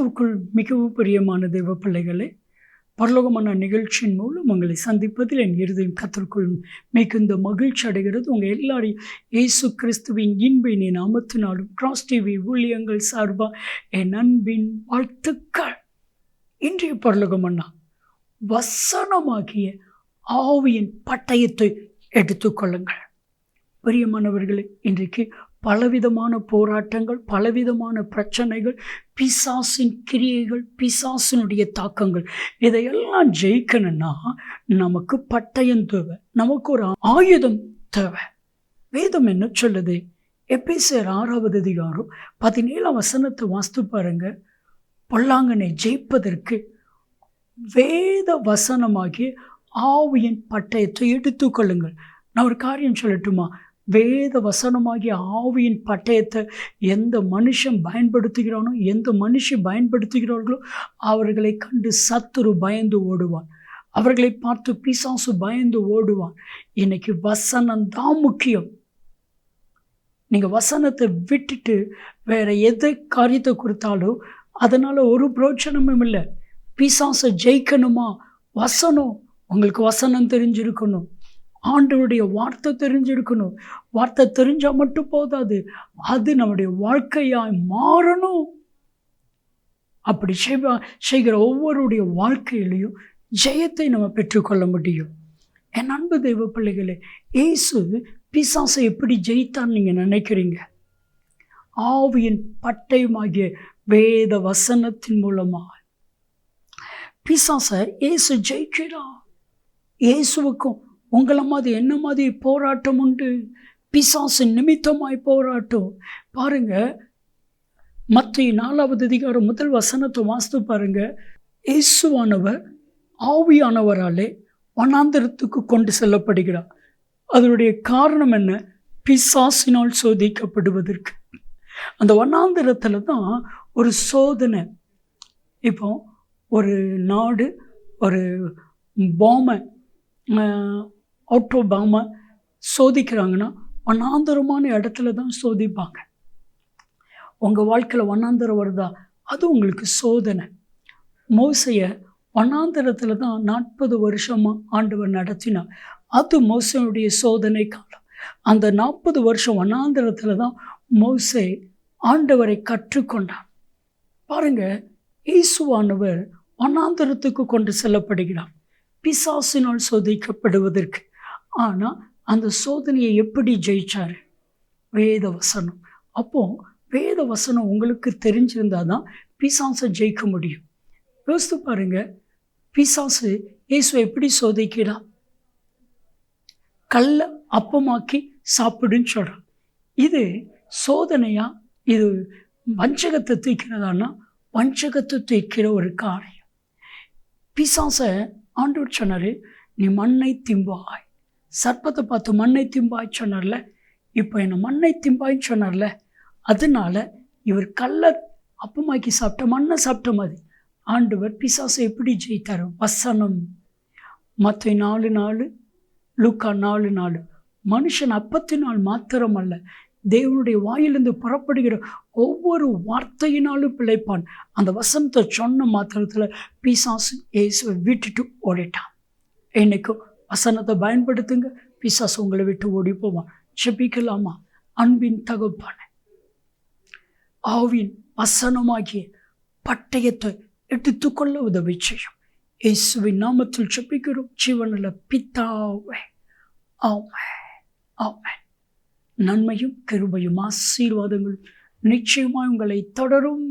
கிறிஸ்துவுக்குள் மிகவும் பிரியமான தெய்வ பிள்ளைகளே பரலோகமான நிகழ்ச்சியின் மூலம் உங்களை சந்திப்பதில் என் இருதயம் கத்திற்குள் மிகுந்த மகிழ்ச்சி அடைகிறது. உங்கள் எல்லாரையும் இயேசு கிறிஸ்துவின் இன்பின் என் நாமத்தினாலும் கிராஸ் டிவி ஊழியங்கள் சார்பாக என் அன்பின் வாழ்த்துக்கள். இன்றைய பரலோகமன்னா வசனமாகிய ஆவியின் பட்டயத்தை எடுத்துக்கொள்ளுங்கள். பிரியமானவர்களே இன்றைக்கு பலவிதமான போராட்டங்கள் பலவிதமான பிரச்சனைகள் பிசாசின் கிரியைகள் பிசாசினுடைய தாக்கங்கள். இதையெல்லாம் ஜெயிக்கணும்னா நமக்கு பட்டயம் தேவை நமக்கு ஒரு ஆயுதம் தேவை. வேதம் என்ன சொல்லுது? எபிசர் ஆறாவது அதிகாரம் பதினேழாம் வசனத்தை வாஸ்து பாருங்க. பொல்லாங்கனை ஜெயிப்பதற்கு வேத வசனமாகிய ஆவியின் பட்டயத்தை எடுத்துக்கொள்ளுங்கள். நான் ஒரு காரியம் சொல்லட்டுமா? வேத வசனமாகிய ஆவியின் பட்டயத்தை எந்த மனுஷன் பயன்படுத்துகிறானோ எந்த மனுஷன் பயன்படுத்துகிறார்களோ அவர்களை கண்டு சத்துரு பயந்து ஓடுவான். அவர்களை பார்த்து பிசாசு பயந்து ஓடுவான். இன்னைக்கு வசனம் தான் முக்கியம். நீங்கள் வசனத்தை விட்டுட்டு வேற எதை காரியத்தை கொடுத்தாலும் அதனால் ஒரு பிரோஜனமும் இல்லை. பிசாசை ஜெயிக்கணுமா? வசனம். உங்களுக்கு வசனம் தெரிஞ்சிருக்கணும். ஆண்டவருடைய வார்த்தை தெரிஞ்சிருக்கணும். வார்த்தை தெரிஞ்சால் மட்டும் போதாது. அது நம்முடைய வாழ்க்கையாய் மாறணும். அப்படி செய்வா செய்கிற ஒவ்வொருடைய வாழ்க்கையிலையும் ஜெயத்தை நம்ம பெற்றுக்கொள்ள முடியும். என் அன்பு தெய்வ பிள்ளைகளே ஏசு பிசாசை எப்படி ஜெயித்தான்னு நீங்கள் நினைக்கிறீங்க? ஆவியின் பட்டயமாகிய வேத வசனத்தின் மூலமாக பிசாசை இயேசு ஜெயிக்கிறா இயேசுவுக்கும் உங்களை மாதிரி என்ன மாதிரி போராட்டம் உண்டு? பிசாசு நிமித்தமாய் போராட்டம். பாருங்க மற்ற நாலாவது அதிகாரம் முதல் வசனத்தை வாசித்து பாருங்க. இயேசுவானவர் ஆவியானவராலே வனாந்திரத்துக்கு கொண்டு செல்லப்படுகிறார். அதனுடைய காரணம் என்ன? பிசாசினால் சோதிக்கப்படுவதற்கு. அந்த வனாந்திரத்தில் தான் ஒரு சோதனை. இப்போ ஒரு நாடு ஒரு பாமை ஆட்டோபாமை சோதிக்கிறாங்கன்னா வண்ணாந்தரமான இடத்துல தான் சோதிப்பாங்க. உங்கள் வாழ்க்கையில் வண்ணாந்தரம் வருதா? அது உங்களுக்கு சோதனை. மோசையை வண்ணாந்தரத்தில் தான் நாற்பது வருஷமாக ஆண்டவர் நடத்தினார். அது மோசையுடைய சோதனை காலம். அந்த நாற்பது வருஷம் வண்ணாந்தரத்தில் தான் மோசை ஆண்டவரை கற்றுக்கொண்டார். பாருங்க இயேசுவானவர் வண்ணாந்தரத்துக்கு கொண்டு செல்லப்படுகிறார். பிசாசினால் சோதிக்கப்படுவதற்கு. ஆனால் அந்த சோதனையை எப்படி ஜெயிச்சார்? வேத வசனம் அப்போது வேத வசனம் உங்களுக்கு தெரிஞ்சிருந்தால் தான் பிசாசை ஜெயிக்க முடியும். யோசித்து பாருங்க பிசாசு இயேசுவை எப்படி சோதிக்கிறா? கல்லை அப்பமாக்கி சாப்பிடுன்னு சொல்கிறான் இது சோதனையா? இது வஞ்சகத்தை தூக்கிறதானா வஞ்சகத்தை தூக்கிற ஒரு காரியம். பிசாசை ஆண்டவர் சொன்னார் நீ மண்ணை திம்பாய். சர்ப்பத்தை பார்த்து மண்ணை திம்பாய் சொன்னார்ல? இப்போ என்னை மண்ணை திம்பாயின்னு சொன்னார்ல? அதனால இவர் கல்லர் அப்பமாக்கி சாப்பிட்ட மண்ணை சாப்பிட்ட மாதிரி. ஆண்டவர் பிசாசை எப்படி ஜெயித்தார்? வசனம். மற்ற நாலு நாலு லூக்கா நாலு நாலு. மனுஷன் அப்பத்தினால் மாத்திரம் அல்ல தேவனுடைய வாயிலிருந்து புறப்படுகிற ஒவ்வொரு வார்த்தையினாலும் பிழைப்பான். அந்த வசனத்தை சொன்ன மாத்திரத்தில் பிசாசு இயேசுவை விட்டுட்டு ஓடிட்டான். என்னைக்கும் வசனத்தை பயன்படுத்துங்க. பிசாசு உங்களை விட்டு ஓடி போவான். செபிக்கலாமா அன்பின் தகுப்பான ஆவின் வசனமாகிய பட்டயத்தை எடுத்துக்கொள்ள உதவி செய்யும். இயேசுவின் நாமத்தில் செப்பிக்கிறோம் ஜீவனில் பித்தாவே ஆமே ஆமே நன்மையும் கிருபையும் ஆசீர்வாதங்களும் நிச்சயமாய் உங்களை தொடரும்.